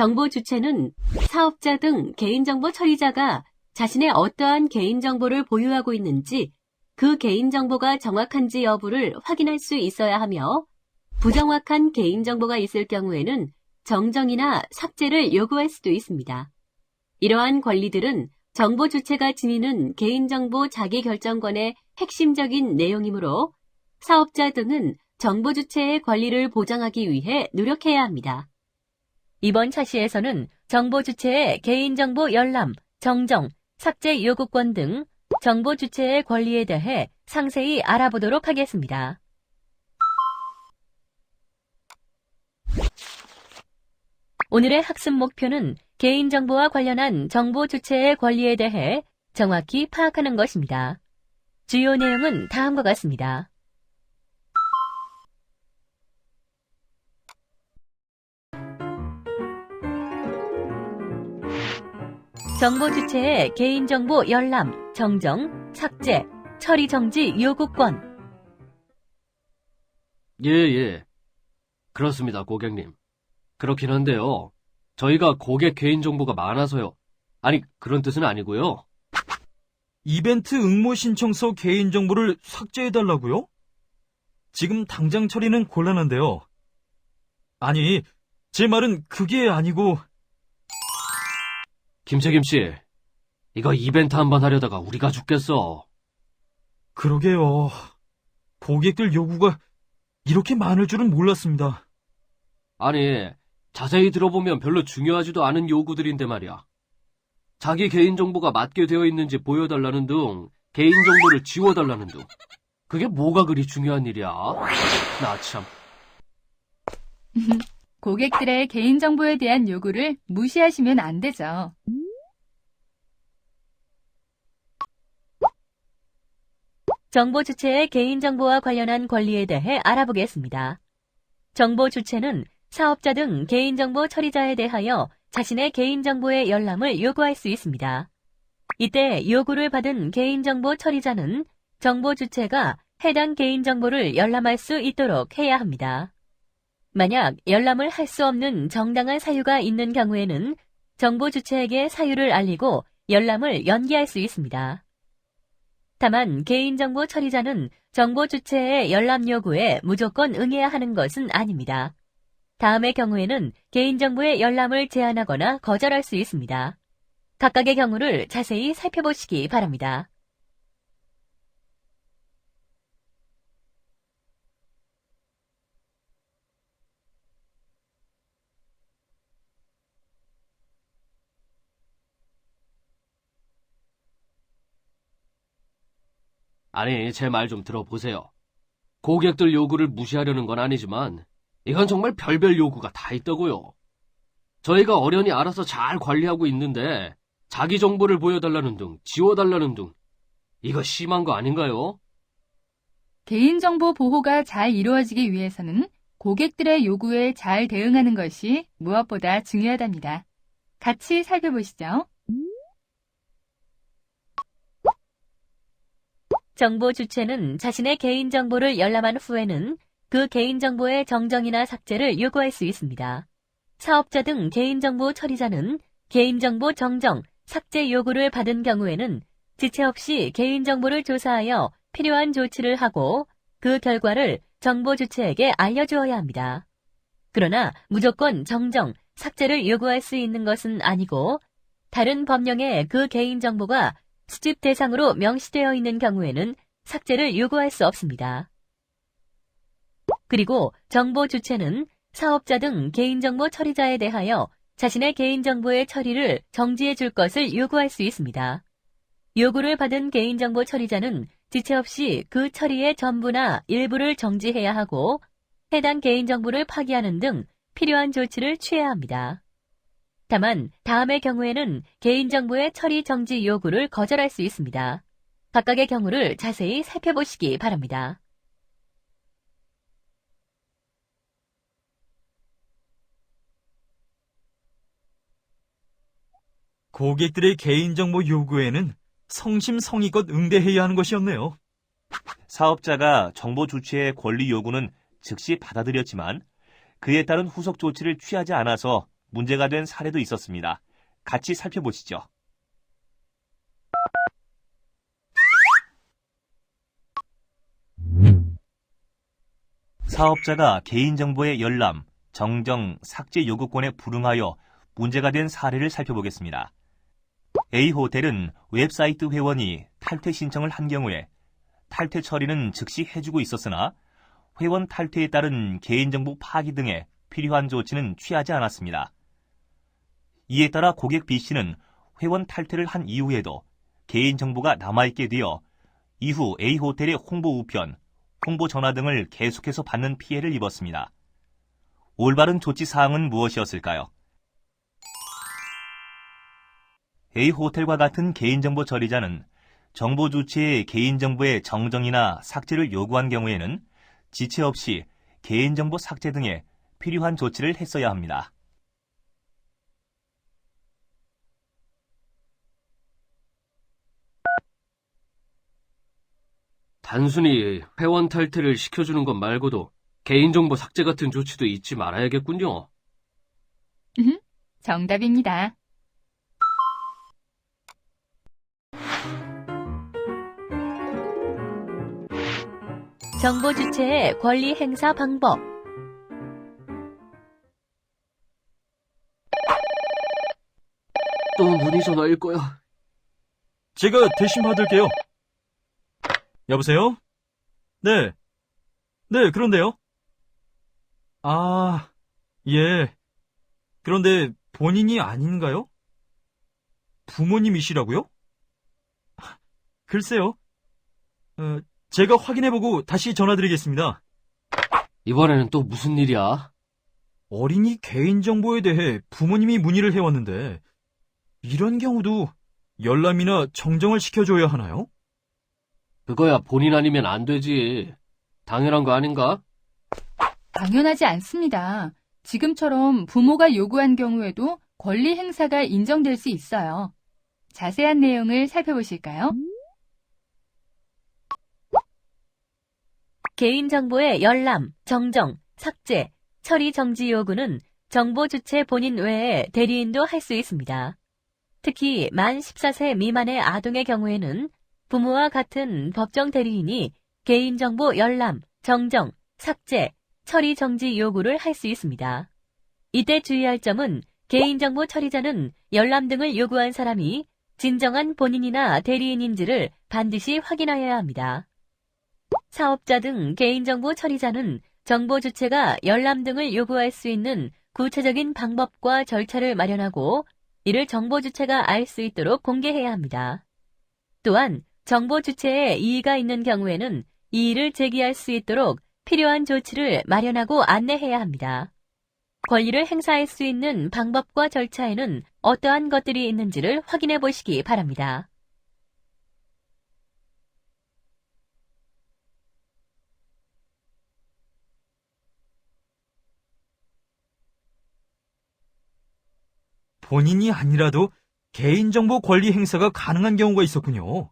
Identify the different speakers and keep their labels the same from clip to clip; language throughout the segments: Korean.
Speaker 1: 정보 주체는 사업자 등 개인정보 처리자가 자신의 어떠한 개인정보를 보유하고 있는지 그 개인정보가 정확한지 여부를 확인할 수 있어야 하며 부정확한 개인정보가 있을 경우에는 정정이나 삭제를 요구할 수도 있습니다. 이러한 권리들은 정보 주체가 지니는 개인정보 자기결정권의 핵심적인 내용이므로 사업자 등은 정보 주체의 권리를 보장하기 위해 노력해야 합니다. 이번 차시에서는 정보 주체의 개인정보 열람, 정정, 삭제 요구권 등 정보 주체의 권리에 대해 상세히 알아보도록 하겠습니다. 오늘의 학습 목표는 개인정보와 관련한 정보 주체의 권리에 대해 정확히 파악하는 것입니다. 주요 내용은 다음과 같습니다. 정보 주체의 개인정보 열람, 정정, 삭제, 처리 정지 요구권,
Speaker 2: 예, 예. 그렇습니다, 고객님. 그렇긴 한데요. 저희가 고객 개인정보가 많아서요. 아니, 그런 뜻은 아니고요.
Speaker 3: 이벤트 응모 신청서 개인정보를 삭제해달라고요? 지금 당장 처리는 곤란한데요. 아니, 제 말은 그게 아니고,
Speaker 2: 김책임 씨, 이거 이벤트 한 번 하려다가 우리가 죽겠어.
Speaker 3: 그러게요. 고객들 요구가 이렇게 많을 줄은 몰랐습니다.
Speaker 2: 아니, 자세히 들어보면 별로 중요하지도 않은 요구들인데 말이야. 자기 개인정보가 맞게 되어 있는지 보여달라는 등, 개인정보를 지워달라는 등. 그게 뭐가 그리 중요한 일이야? 나 참.
Speaker 4: 고객들의 개인정보에 대한 요구를 무시하시면 안 되죠.
Speaker 1: 정보 주체의 개인정보와 관련한 권리에 대해 알아보겠습니다. 정보 주체는 사업자 등 개인정보 처리자에 대하여 자신의 개인정보의 열람을 요구할 수 있습니다. 이때 요구를 받은 개인정보 처리자는 정보 주체가 해당 개인정보를 열람할 수 있도록 해야 합니다. 만약 열람을 할 수 없는 정당한 사유가 있는 경우에는 정보 주체에게 사유를 알리고 열람을 연기할 수 있습니다. 다만 개인정보 처리자는 정보 주체의 열람 요구에 무조건 응해야 하는 것은 아닙니다. 다음의 경우에는 개인정보의 열람을 제한하거나 거절할 수 있습니다. 각각의 경우를 자세히 살펴보시기 바랍니다.
Speaker 2: 아니, 제 말 좀 들어보세요. 고객들 요구를 무시하려는 건 아니지만, 이건 정말 별별 요구가 다 있다고요. 저희가 어련히 알아서 잘 관리하고 있는데, 자기 정보를 보여달라는 등, 지워달라는 등, 이거 심한 거 아닌가요?
Speaker 4: 개인정보 보호가 잘 이루어지기 위해서는 고객들의 요구에 잘 대응하는 것이 무엇보다 중요하답니다. 같이 살펴보시죠.
Speaker 1: 정보 주체는 자신의 개인정보를 열람한 후에는 그 개인정보의 정정이나 삭제를 요구할 수 있습니다. 사업자 등 개인정보 처리자는 개인정보 정정, 삭제 요구를 받은 경우에는 지체 없이 개인정보를 조사하여 필요한 조치를 하고 그 결과를 정보 주체에게 알려주어야 합니다. 그러나 무조건 정정, 삭제를 요구할 수 있는 것은 아니고 다른 법령에 그 개인정보가 수집 대상으로 명시되어 있는 경우에는 삭제를 요구할 수 없습니다. 그리고 정보 주체는 사업자 등 개인정보 처리자에 대하여 자신의 개인정보의 처리를 정지해 줄 것을 요구할 수 있습니다. 요구를 받은 개인정보 처리자는 지체 없이 그 처리의 전부나 일부를 정지해야 하고 해당 개인정보를 파기하는 등 필요한 조치를 취해야 합니다. 다만 다음의 경우에는 개인정보의 처리 정지 요구를 거절할 수 있습니다. 각각의 경우를 자세히 살펴보시기 바랍니다.
Speaker 3: 고객들의 개인정보 요구에는 성심성의껏 응대해야 하는 것이었네요.
Speaker 5: 사업자가 정보 주체의 권리 요구는 즉시 받아들였지만 그에 따른 후속 조치를 취하지 않아서 문제가 된 사례도 있었습니다. 같이 살펴보시죠. 사업자가 개인정보의 열람, 정정, 삭제 요구권에 불응하여 문제가 된 사례를 살펴보겠습니다. A호텔은 웹사이트 회원이 탈퇴 신청을 한 경우에 탈퇴 처리는 즉시 해주고 있었으나 회원 탈퇴에 따른 개인정보 파기 등에 필요한 조치는 취하지 않았습니다. 이에 따라 고객 B씨는 회원 탈퇴를 한 이후에도 개인정보가 남아있게 되어 이후 A호텔의 홍보 우편, 홍보 전화 등을 계속해서 받는 피해를 입었습니다. 올바른 조치 사항은 무엇이었을까요? A호텔과 같은 개인정보 처리자는 정보 주체의 개인정보의 정정이나 삭제를 요구한 경우에는 지체 없이 개인정보 삭제 등에 필요한 조치를 했어야 합니다.
Speaker 2: 단순히 회원 탈퇴를 시켜주는 것 말고도 개인정보 삭제 같은 조치도 잊지 말아야겠군요.
Speaker 4: 정답입니다.
Speaker 1: 정보 주체의 권리 행사 방법.
Speaker 2: 또 문의 전화일 거야.
Speaker 3: 제가 대신 받을게요. 여보세요? 네. 네, 그런데요. 아, 예. 그런데 본인이 아닌가요? 부모님이시라고요? 글쎄요. 어, 제가 확인해보고 다시 전화드리겠습니다.
Speaker 2: 이번에는 또 무슨 일이야?
Speaker 3: 어린이 개인정보에 대해 부모님이 문의를 해왔는데, 이런 경우도 열람이나 정정을 시켜줘야 하나요?
Speaker 2: 그거야 본인 아니면 안 되지. 당연한 거 아닌가?
Speaker 4: 당연하지 않습니다. 지금처럼 부모가 요구한 경우에도 권리 행사가 인정될 수 있어요. 자세한 내용을 살펴보실까요?
Speaker 1: 개인정보의 열람, 정정, 삭제, 처리 정지 요구는 정보 주체 본인 외에 대리인도 할 수 있습니다. 특히 만 14세 미만의 아동의 경우에는 부모와 같은 법정 대리인이 개인정보 열람, 정정, 삭제, 처리 정지 요구를 할 수 있습니다. 이때 주의할 점은 개인정보 처리자는 열람 등을 요구한 사람이 진정한 본인이나 대리인인지를 반드시 확인하여야 합니다. 사업자 등 개인정보 처리자는 정보 주체가 열람 등을 요구할 수 있는 구체적인 방법과 절차를 마련하고 이를 정보 주체가 알 수 있도록 공개해야 합니다. 또한 정보 주체에 이의가 있는 경우에는 이의를 제기할 수 있도록 필요한 조치를 마련하고 안내해야 합니다. 권리를 행사할 수 있는 방법과 절차에는 어떠한 것들이 있는지를 확인해 보시기 바랍니다.
Speaker 3: 본인이 아니라도 개인정보 권리 행사가 가능한 경우가 있었군요.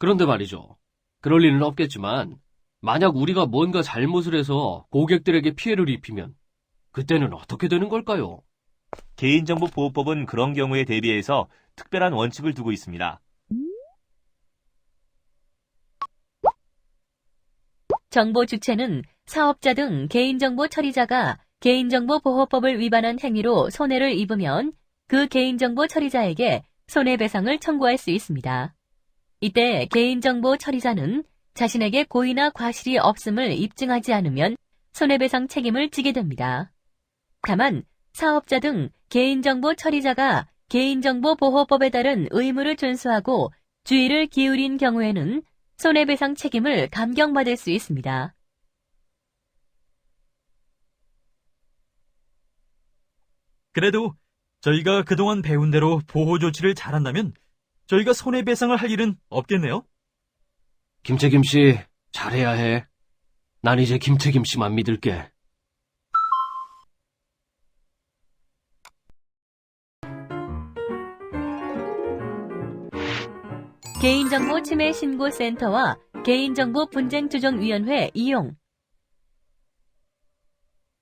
Speaker 2: 그런데 말이죠. 그럴 리는 없겠지만, 만약 우리가 뭔가 잘못을 해서 고객들에게 피해를 입히면, 그때는 어떻게 되는 걸까요?
Speaker 5: 개인정보 보호법은 그런 경우에 대비해서 특별한 원칙을 두고 있습니다.
Speaker 1: 정보 주체는 사업자 등 개인정보 처리자가 개인정보 보호법을 위반한 행위로 손해를 입으면 그 개인정보 처리자에게 손해배상을 청구할 수 있습니다. 이때 개인정보 처리자는 자신에게 고의나 과실이 없음을 입증하지 않으면 손해배상 책임을 지게 됩니다. 다만 사업자 등 개인정보 처리자가 개인정보보호법에 따른 의무를 준수하고 주의를 기울인 경우에는 손해배상 책임을 감경받을 수 있습니다.
Speaker 3: 그래도 저희가 그동안 배운 대로 보호 조치를 잘한다면 저희가 손해배상을 할 일은 없겠네요.
Speaker 2: 김책임 씨, 잘해야 해. 난 이제 김책임 씨만 믿을게.
Speaker 1: 개인정보 침해 신고센터와 개인정보 분쟁 조정위원회 이용.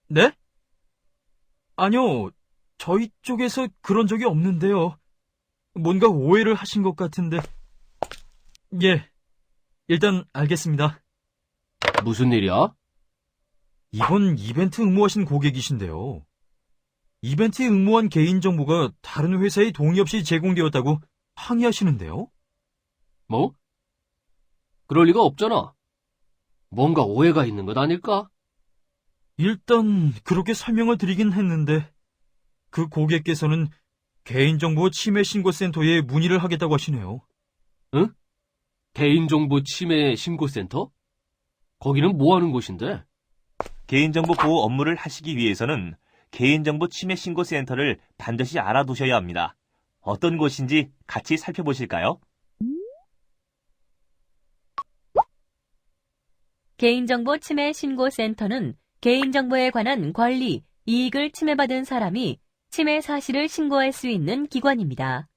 Speaker 3: 네? 아니요, 저희 쪽에서 그런 적이 없는데요. 뭔가 오해를 하신 것 같은데. 예, 일단 알겠습니다.
Speaker 2: 무슨 일이야?
Speaker 3: 이번 이벤트 응모하신 고객이신데요. 이벤트에 응모한 개인정보가 다른 회사의 동의 없이 제공되었다고 항의하시는데요?
Speaker 2: 뭐? 그럴 리가 없잖아. 뭔가 오해가 있는 것 아닐까?
Speaker 3: 일단 그렇게 설명을 드리긴 했는데 그 고객께서는 개인정보 침해 신고센터에 문의를 하겠다고 하시네요.
Speaker 2: 개인정보 침해 신고센터? 거기는 뭐 하는 곳인데?
Speaker 5: 개인정보 보호 업무를 하시기 위해서는 개인정보 침해 신고 센터를 반드시 알아두셔야 합니다. 어떤 곳인지 같이 살펴보실까요?
Speaker 1: 개인정보 침해 신고센터는 개인정보에 관한 권리, 이익을 침해받은 사람이 침해 사실을 신고할 수 있는 기관입니다.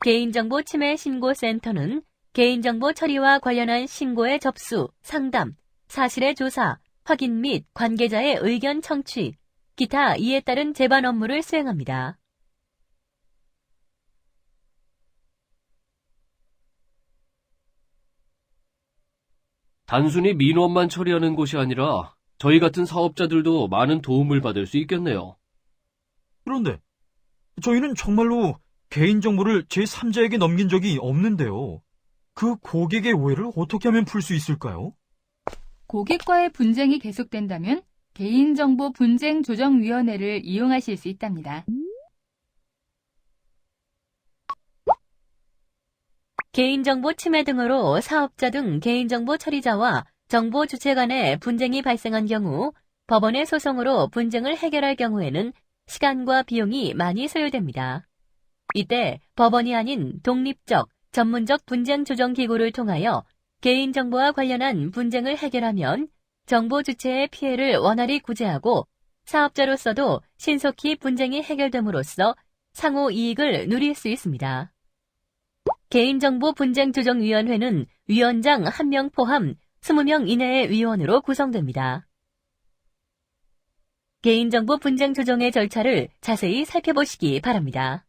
Speaker 1: 개인정보 침해 신고센터는 개인정보 처리와 관련한 신고의 접수, 상담, 사실의 조사, 확인 및 관계자의 의견 청취, 기타 이에 따른 재반 업무를 수행합니다.
Speaker 2: 단순히 민원만 처리하는 곳이 아니라 저희 같은 사업자들도 많은 도움을 받을 수 있겠네요.
Speaker 3: 그런데 저희는 정말로 개인정보를 제3자에게 넘긴 적이 없는데요. 그 고객의 오해를 어떻게 하면 풀 수 있을까요?
Speaker 4: 고객과의 분쟁이 계속된다면 개인정보 분쟁 조정위원회를 이용하실 수 있답니다.
Speaker 1: 개인정보 침해 등으로 사업자 등 개인정보 처리자와 정보 주체 간의 분쟁이 발생한 경우 법원의 소송으로 분쟁을 해결할 경우에는 시간과 비용이 많이 소요됩니다. 이때 법원이 아닌 독립적, 전문적 분쟁 조정 기구를 통하여 개인정보와 관련한 분쟁을 해결하면 정보 주체의 피해를 원활히 구제하고 사업자로서도 신속히 분쟁이 해결됨으로써 상호 이익을 누릴 수 있습니다. 개인정보 분쟁조정위원회는 위원장 1명 포함 20명 이내의 위원으로 구성됩니다. 개인정보 분쟁 조정의 절차를 자세히 살펴보시기 바랍니다.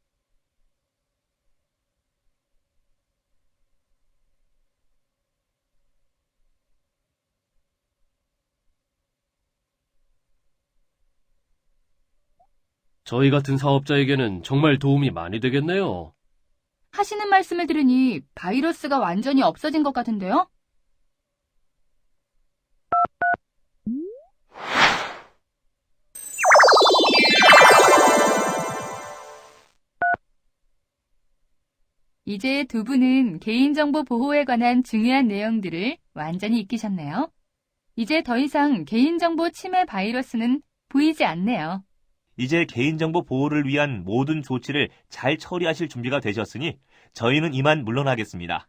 Speaker 2: 저희 같은 사업자에게는 정말 도움이 많이 되겠네요.
Speaker 4: 하시는 말씀을 들으니 바이러스가 완전히 없어진 것 같은데요? 이제 두 분은 개인정보 보호에 관한 중요한 내용들을 완전히 익히셨네요. 이제 더 이상 개인정보 침해 바이러스는 보이지 않네요.
Speaker 5: 이제 개인정보 보호를 위한 모든 조치를 잘 처리하실 준비가 되셨으니 저희는 이만 물러나겠습니다.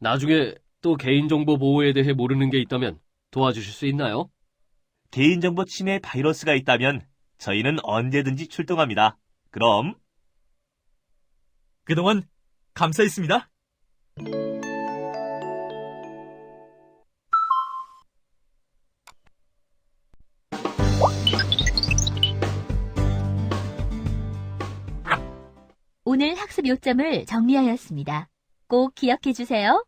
Speaker 2: 나중에 또 개인정보 보호에 대해 모르는 게 있다면 도와주실 수 있나요?
Speaker 5: 개인정보 침해 바이러스가 있다면 저희는 언제든지 출동합니다. 그럼
Speaker 3: 그동안 감사했습니다.
Speaker 1: 오늘 학습 요점을 정리하였습니다. 꼭 기억해 주세요.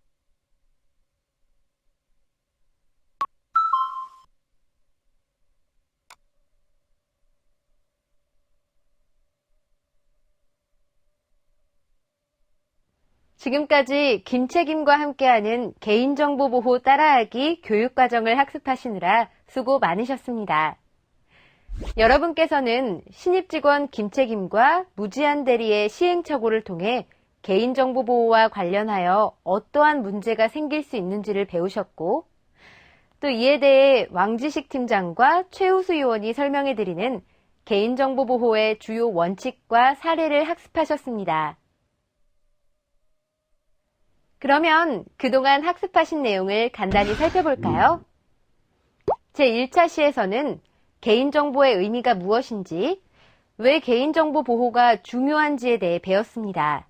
Speaker 6: 지금까지 김책임과 함께하는 개인정보 보호 따라하기 교육과정을 학습하시느라 수고 많으셨습니다. 여러분께서는 신입직원 김책임과 무지한 대리의 시행착오를 통해 개인정보 보호와 관련하여 어떠한 문제가 생길 수 있는지를 배우셨고, 또 이에 대해 왕지식 팀장과 최우수 요원이 설명해드리는 개인정보 보호의 주요 원칙과 사례를 학습하셨습니다. 그러면 그동안 학습하신 내용을 간단히 살펴볼까요? 제1차 시에서는 개인정보의 의미가 무엇인지, 왜 개인정보 보호가 중요한지에 대해 배웠습니다.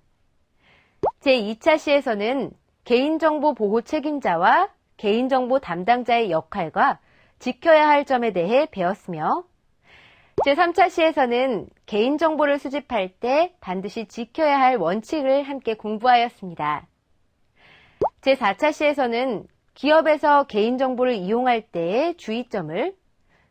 Speaker 6: 제2차 시에서는 개인정보 보호 책임자와 개인정보 담당자의 역할과 지켜야 할 점에 대해 배웠으며, 제3차 시에서는 개인정보를 수집할 때 반드시 지켜야 할 원칙을 함께 공부하였습니다. 제4차 시에서는 기업에서 개인정보를 이용할 때의 주의점을,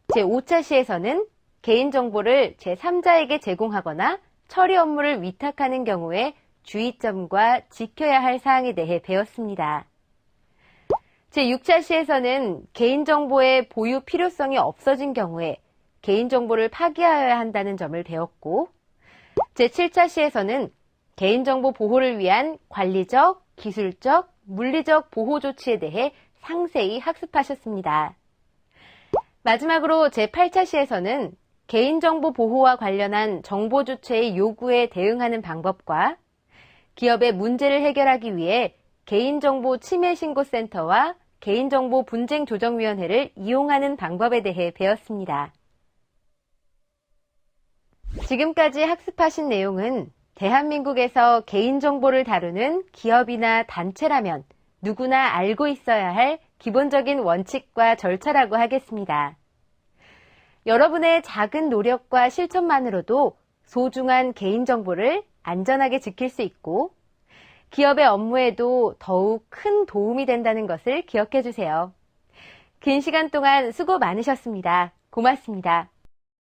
Speaker 6: 제5차 시에서는 개인정보를 제3자에게 제공하거나 처리 업무를 위탁하는 경우에 주의점과 지켜야 할 사항에 대해 배웠습니다. 제6차 시에서는 개인정보의 보유 필요성이 없어진 경우에 개인정보를 파기하여야 한다는 점을 배웠고, 제7차 시에서는 개인정보 보호를 위한 관리적, 기술적, 물리적 보호 조치에 대해 상세히 학습하셨습니다. 마지막으로 제8차 시에서는 개인정보 보호와 관련한 정보 주체의 요구에 대응하는 방법과 기업의 문제를 해결하기 위해 개인정보 침해 신고센터와 개인정보 분쟁 조정위원회를 이용하는 방법에 대해 배웠습니다. 지금까지 학습하신 내용은 대한민국에서 개인정보를 다루는 기업이나 단체라면 누구나 알고 있어야 할 기본적인 원칙과 절차라고 하겠습니다. 여러분의 작은 노력과 실천만으로도 소중한 개인정보를 안전하게 지킬 수 있고 기업의 업무에도 더욱 큰 도움이 된다는 것을 기억해 주세요. 긴 시간 동안 수고 많으셨습니다. 고맙습니다.